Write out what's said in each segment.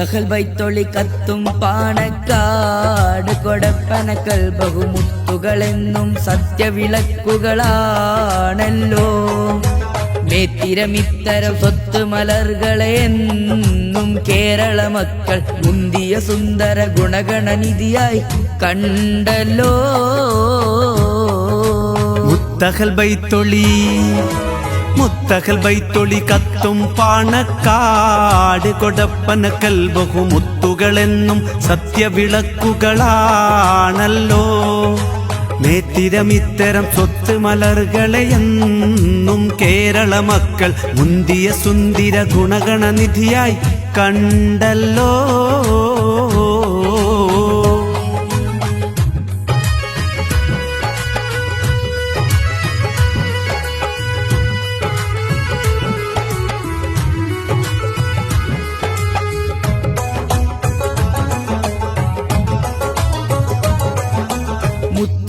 മുത്തഹൽ ബൈത്തൊളി കത്തും പാണക്കാട് കൊടപ്പനക്കൽ ബഹുമുത്തുകളെന്നും സത്യവിളക്കുകളാണല്ലോ മേത്തിരമിത്തരം സ്വത്ത് മലർകളെ എന്നും കേരള മക്കൾ മുന്തിയ സുന്ദര ഗുണഗണനിധിയായി കണ്ടല്ലോ മുത്തഹൽ ബൈത്തൊളി മുത്തഹൽ വൈത്തൊളി കത്തും പാണക്കാട് കൊടപ്പനക്കൽ ബഹുമുത്തുകളെന്നും സത്യവിളക്കുകളാണല്ലോ. നേത്തിരമിത്തരം സ്വത്ത് മലർകളെ കേരള മക്കൾ മുന്തിയ സുന്ദര ഗുണഗണനിധിയായി കണ്ടല്ലോ.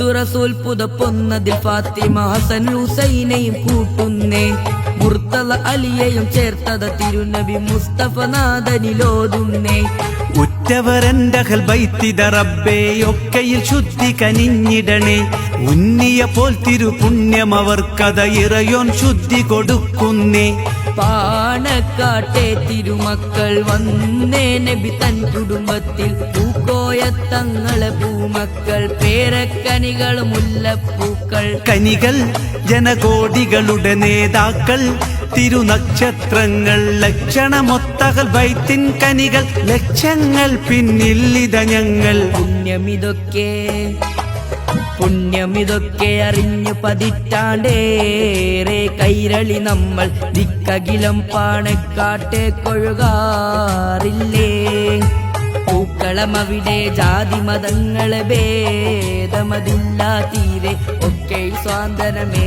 മുത്തുറസൂൽ പുതപ്പൊന്നതിൽ ഫാത്തിമ ഹസൻ ഹുസൈനെയും കൂട്ടുന്നേ. മുർത്തല അലിയെയും ചേർത്തത തിരുനബി മുസ്തഫ നാഥനിലോതുന്നേ. ഉറ്റവരെന്റെ ബൈത്തിത റബ്ബേ ശുദ്ധി കനിഞ്ഞിടണേ. ഉന്നിയ പോൽ തിരുപുണ്യം അവർക്കത ഇറയോൻ ശുദ്ധി കൊടുക്കുന്നേ. പാണക്കാട്ടെ തിരുമക്കൾ വന്നേ നബി തൻ കുടുംബത്തിൽ. പൂക്കോയ തങ്ങളെ പൂമക്കൾ പേരക്കനികൾ മുല്ലപ്പൂക്കൾ. കനികൾ ജനകോടികളുടെ നേതാക്കൾ തിരുനക്ഷത്രങ്ങൾ ലക്ഷണമൊത്തകൾ വൈത്തിൻ കനികൾ ലക്ഷങ്ങൾ പിന്നിൽ ഇത ഞങ്ങൾ. പുണ്യമിതൊക്കെ പുണ്യമിതൊക്കെ അറിഞ്ഞു പതിറ്റാണ്ടേറെ കൈരളി നമ്മൾ. ദിക്കകിലം പാണക്കാട്ടെ കൊഴുകാറില്ലേ? പൂക്കളം അവിടെ ജാതി മതങ്ങളെ ഭേദമതില്ല തീരെ. ഒക്കെ സ്വാതന്ത്രമേ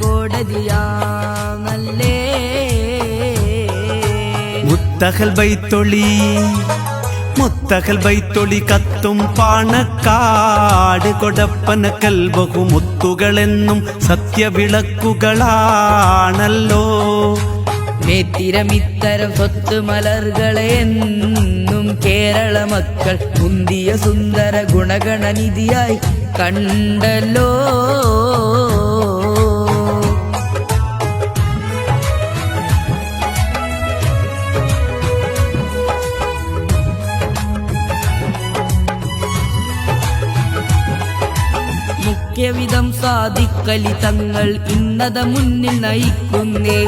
കോടതിയാണല്ലേ മുത്തഹൽ ബൈത്തൊളി മുത്തഹൽ ബൈത്തൊളി കത്തും പാണക്കാട് കൊടപ്പനക്കൽ ബഹുമുത്തുകളെന്നും സത്യവിളക്കുകളാണല്ലോ. നേത്തിരമിത്തരം സ്വത്ത് മലർകളെ എന്നും കേരള മക്കൾ മുന്തിയ സുന്ദര ഗുണഗണനിധിയായി കണ്ടല്ലോ. മുഖ്യവിധം സാധിക്കലി തങ്ങൾ ഇന്നത മുന്നിൽ നയിക്കുന്നേ.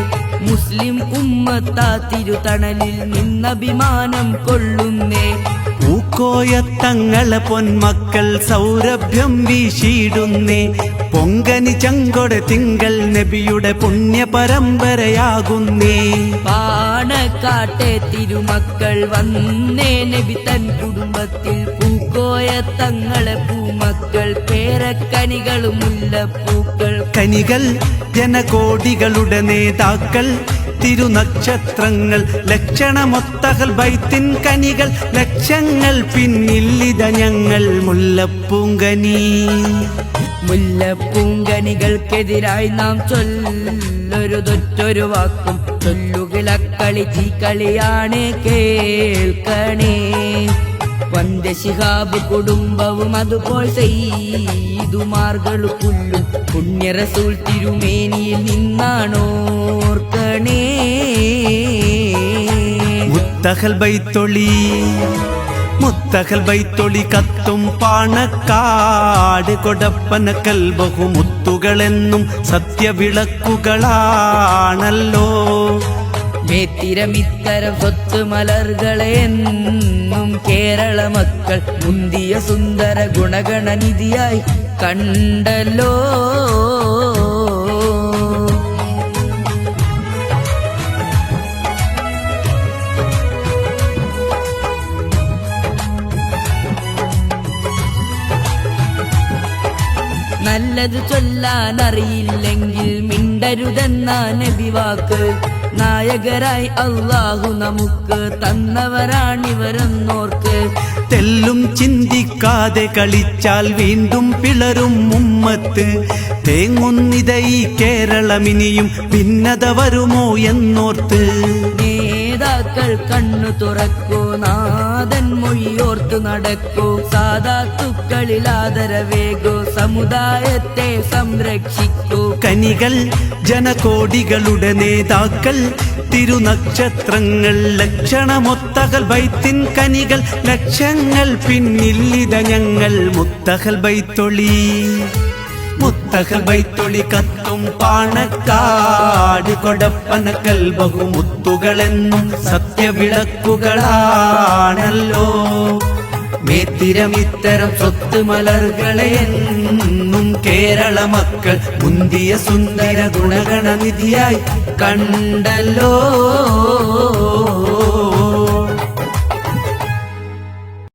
മുസ്ലിം ഉമ്മത്താ തിരുതണലിൽ നിന്നഭിമാനം കൊള്ളുന്നേ. പൂക്കോയ തങ്ങളെ പൊന്മക്കൾ സൗരഭ്യം വീശിയിടുന്നേ. പൊങ്കനി ചങ്കൊട തിങ്കൾ നബിയുടെ പുണ്യ പരമ്പരയാകുന്നേ പാണക്കാട്ടെ തിരുമക്കൾ വന്നേ നബി തൻ കുടുംബത്തിൽ. പൂക്കോയ തങ്ങളെ പൂമക്കൾ പേരക്കനികളും മുല്ലപ്പൂക്കൾ കനികൾ ജനകോടികളുടെ നേതാക്കൾ തിരുനക്ഷത്രങ്ങൾ ലക്ഷണമൊത്തകൾ ബൈത്തിൻ കനികൾ ലക്ഷങ്ങൾ പിന്നില്ലിത ഞങ്ങൾ മുല്ലപ്പൂങ്കനി. മുല്ലപ്പൂങ്കനികൾക്കെതിരായി നാം ചൊല്ലൊരു തൊറ്റൊരു വാക്കും ചൊല്ലുകിളക്കളി കളിയാണ് കേൾക്കണേ. വന്ദശിഹാബ് കുടുംബവും അതുപോൽ ചെയ്തുമാർകളു പുല്ലും പുണ്യറസൂൾ തിരുമേനിയിൽ നിന്നാണോർക്കണേ. മുത്തഹൽ ബൈത്തൊളി മുത്തഹൽ ബൈത്തൊളി കത്തും പാണക്കാട് കൊടപ്പനക്കൽ ബഹുമുത്തുകളെന്നും സത്യവിളക്കുകളാണല്ലോ. മേത്തിരമിത്തരം സ്വത്ത് മലർകളെന്നും മുന്തിയ സുന്ദര ഗുണഗണനിധിയായി കണ്ടല്ലോ. നല്ലത് ചൊല്ലാൻ അറിയില്ലെങ്കിൽ മിണ്ടരുതെന്ന നബിവാക്ക് നായകരായി അള്ളാഹു നമുക്ക് തന്നവരാണിവരെന്നോർക്ക്. തെല്ലും ചിന്തിക്കാതെ കളിച്ചാൽ വീണ്ടും പിളരും ഉമ്മത്ത്. തേങ്ങുന്നിത ഈ കേരളമിനിയും ഭിന്നത വരുമോ എന്നോർത്ത്. നേതാക്കൾ കണ്ണു തുറക്കൂ നാഥൻ മൊഴിയോർത്തു നടക്കൂ. സാധാത്തുക്കളിൽ ആദരവേകൂ സമുദായത്തെ സംരക്ഷിക്കൂ. കനികൾ ജനകോടികളുടെ നേതാക്കൾ തിരുനക്ഷത്രങ്ങൾ ലക്ഷണമൊത്തകൽ ബൈത്തിൻ കനികൾ ലക്ഷങ്ങൾ പിന്നില്ലിത ഞങ്ങൾ മുത്തഹൽ ബൈത്തൊളി. മുത്തഹൽ ബൈത്തൊളി കത്തും പാണക്കാട് കൊടപ്പനക്കൽ ബഹുമുത്തുകളെന്നും സത്യവിളക്കുകളാണല്ലോ. മേത്തിരം ഇത്തരം സ്വത്ത് മലർകളെ കേരള മക്കൾ മുന്തിയ സുന്ദര ഗുണഗണനിധിയായി കണ്ടല്ലോ.